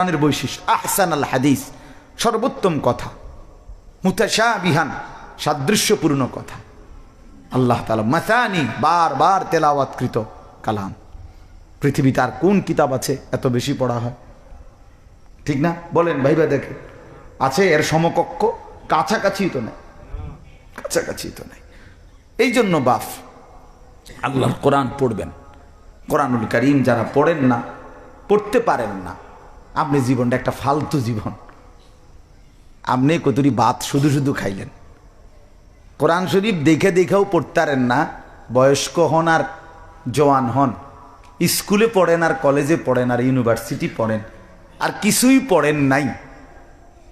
কোরআনের বৈশিষ্ট্য আহসান আল হাদিস, সর্বোত্তম কথা মুতাশা বিহান সাদৃশ্যপূর্ণ কথা। আল্লাহ তালা মাসানি, বারবার তেলাওয়াতকৃত কালাম। পৃথিবীতে আর কোন কিতাব আছে এত বেশি পড়া হয়? ঠিক না? বলেন ভাইবা দেখে আছে এর সমকক্ষ কাছাকাছি তো নেই। কাছাকাছি তো নেই। এই জন্য বাফ আল্লাহ কোরআন পড়বেন। কোরআনুল করিম যারা পড়েন না, পড়তে পারেন না। আপনি জীবনটা একটা ফালতু জীবন। আপনি কতরি বাত শুধু শুধু খাইলেন। কোরআন শরীফ দেখে দেখেও পড়তারেন না, বয়স্ক হন আর জওয়ান হন, স্কুলে পড়েন আর কলেজে পড়েন আর ইউনিভার্সিটি পড়েন, আর কিছুই পড়েন নাই।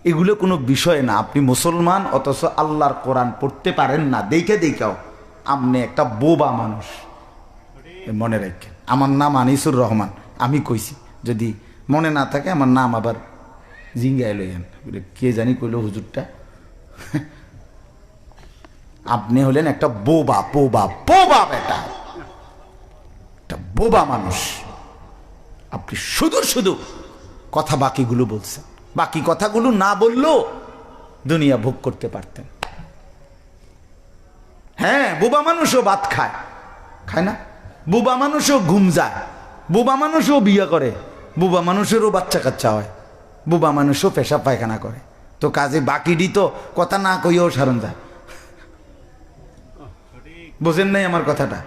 এগুলো কোনো বিষয় না, আপনি মুসলমান, অথচ আল্লাহর কোরআন পড়তে পারেন না। দেখে দেখেও আপনি একটা বোবা মানুষ। মনে রাখেন, আমার নাম আনিসুর রহমান। আমি কইছি, যদি মনে না থাকে, আমার নাম আবার জিঙ্গাই লইয়েন কে জানি কইল হুজুরটা? আপনি হলেন একটা বোবা বোবা বোবা বেটা। একটা বোবা মানুষ। আপনি শুধু শুধু কথা বাকিগুলো বলছেন। বাকি কথাগুলো না বললেও দুনিয়া ভোগ করতে পারতেন। হ্যাঁ বোবা মানুষও ভাত খায়। খায় না? বোবা মানুষও ঘুম যায়। বোবা মানুষও বিয়ে করে। বোবা মানুষেরও বাচ্চা কাচ্চা হয়, বোবা মানুষও পেশা পায়খানা করে। তো কাজে বাকিডি তো, কথা না কইও সারণ যায়। বোঝেন নাই আমার কথাটা?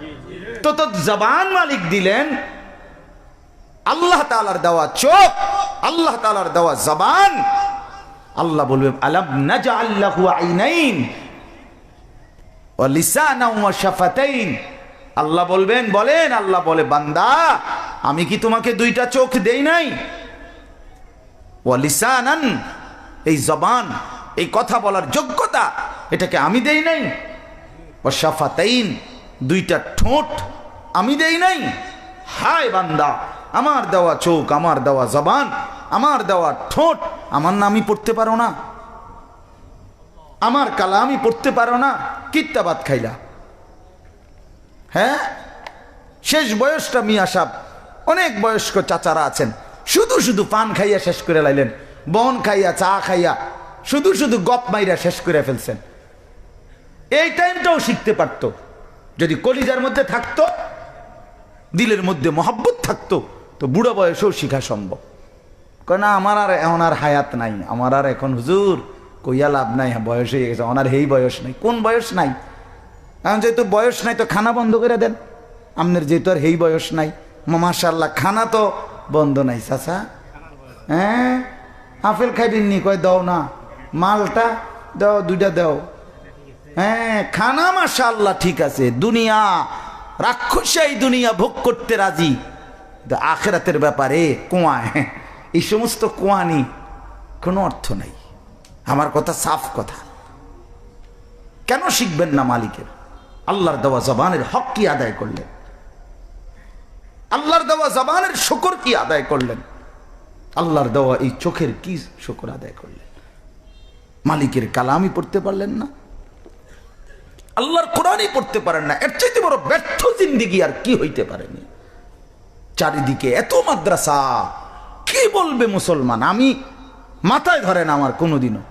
তো তো জবান মালিক দিলেন, আল্লাহ তালার দেওয়া চোখ, আল্লাহ তালার দেওয়া জবান। আল্লাহ বলবে আলাম নাজা আল্লাহ আইনাইন ও লিসানা ওয়া আল্লাহ বলবেন, বলেন, আল্লাহ বলে, বান্দা আমি কি তোমাকে দুইটা চোখ দেই নাই? ও লিসানান, এই জবান, এই কথা বলার যোগ্যতা, এটাকে আমি দেই নাই। ও শাফাতাইন, দুইটা ঠোঁট আমি দেই নাই। হায় বান্দা, আমার দেওয়া চোখ, আমার দেওয়া জবান, আমার দেওয়া ঠোঁট, আমার নামই পড়তে পারো না। আমার কালা আমি পড়তে পারো না। কিত্তাবাদ খাইলা? হ্যাঁ? শেষ বয়সটা মিয়া সাহ অনেক বয়স্ক চাচারা আছেন। শুধু শুধু পান খাইয়া শেষ করে লাইলেন। বন খাইয়া, চা খাইয়া, শুধু শুধু গপ মাইরা শেষ করে ফেলছেন। এই টাইমটাও শিখতে পারতো। যদি কলিজার মধ্যে থাকতো, দিলের মধ্যে মহাব্বত থাকতো, তো বুড়ো বয়সেও শিখা সম্ভব। কয়, না, আমার আর এখন আর হায়াত নাই। আমার আর এখন হুজুর, কইয়া লাভ নাই। বয়স হয়ে গেছে ওনার এই বয়স নাই। কোন বয়স নাই? এখন যেহেতু বয়স নাই, তো খানা বন্ধ করে দেন। আপনার যেহেতু আর হেই বয়স নাই মাশাল্লাহ খানা তো বন্ধ নাই, চাচা। হ্যাঁ? আপেল খাইবেন নি কয় দাও না। মালটা দাও, দুইটা দাও। হ্যাঁ খানা মাশাল্লাহ ঠিক আছে। দুনিয়া রাক্ষসাই দুনিয়া ভোগ করতে রাজি। আখেরাতের ব্যাপারে কুয়ায় এই সমস্ত কুয়ানি কোনো অর্থ নাই। আমার কথা সাফ কথা। কেন শিখবেন না মালিকের? আল্লাহর দেওয়া জবানের হক কি আদায় করলেন জবানের শুকর কি আদায় করলেন? আল্লাহর দেওয়া এই চোখের কি শুকর আদায় করলেন? মালিকের কালামই পড়তে পারলেন না। আল্লাহর কোরআনই পড়তে পারেন না। এর চাইতে বড় ব্যর্থ জিন্দিগি আর কি হইতে পারেনি? চারিদিকে এত মাদ্রাসা, কি বলবে মুসলমান? আমি মাথায় ধরেন আমার কোনোদিনও।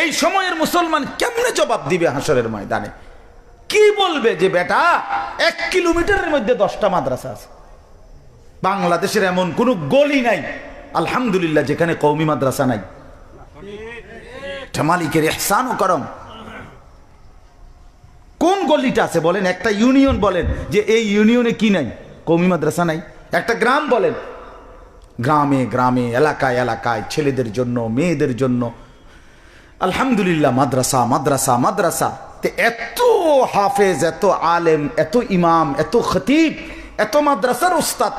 এই সময়ের মুসলমান কেমনে জবাব দিবে হাসরের ময়দানে? কি বলবে যে, বেটা, এক কিলোমিটারের মধ্যে দশটা মাদ্রাসা আছে। বাংলাদেশের এমন কোনো গলি নাই। আলহামদুলিল্লাহ, যেখানে কৌমি মাদ্রাসা নাই। মালিকের এহসান ও করম। কোন গলিটা আছে বলেন? একটা ইউনিয়ন বলেন যে এই ইউনিয়নে কি নাই? কৌমি মাদ্রাসা নাই। একটা গ্রাম বলেন। গ্রামে গ্রামে, এলাকায় এলাকায়, ছেলেদের জন্য, মেয়েদের জন্য। আলহামদুলিল্লাহ, মাদ্রাসা মাদ্রাসা মাদ্রাসা। তে এত হাফেজ, এত আলেম, এত ইমাম, এত খতিব, এত মাদ্রাসার ওস্তাদ।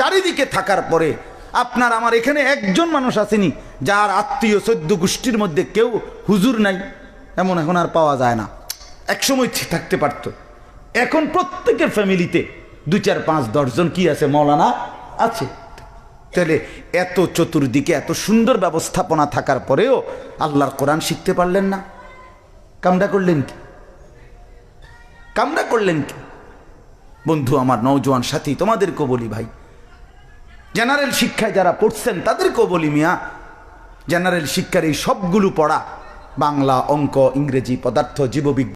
চারিদিকে থাকার পরে আপনার আমার এখানে একজন মানুষ আসেনি, যার আত্মীয় সদ্য গোষ্ঠীর মধ্যে কেউ হুজুর নাই, এমন এখন আর পাওয়া যায় না। একসময় থাকতে পারত। এখন প্রত্যেকের ফ্যামিলিতে দু চার পাঁচ দশজন কি আছে, মৌলানা আছে। তাহলে এত চতুর্দিকে এত সুন্দর ব্যবস্থাপনা থাকার পরেও আল্লাহর কোরআন শিখতে পারলেন না। কামটা করলেন কি? কামটা করলেন কি? বন্ধু, আমার নৌজওয়ান সাথী, তোমাদেরকেও বলি ভাই জেনারেল শিক্ষায় যারা পড়ছেন, তাদেরকেও বলি মিয়া জেনারেল শিক্ষার এই সবগুলো পড়া বাংলা, অঙ্ক, ইংরেজি, পদার্থ, জীববিজ্ঞান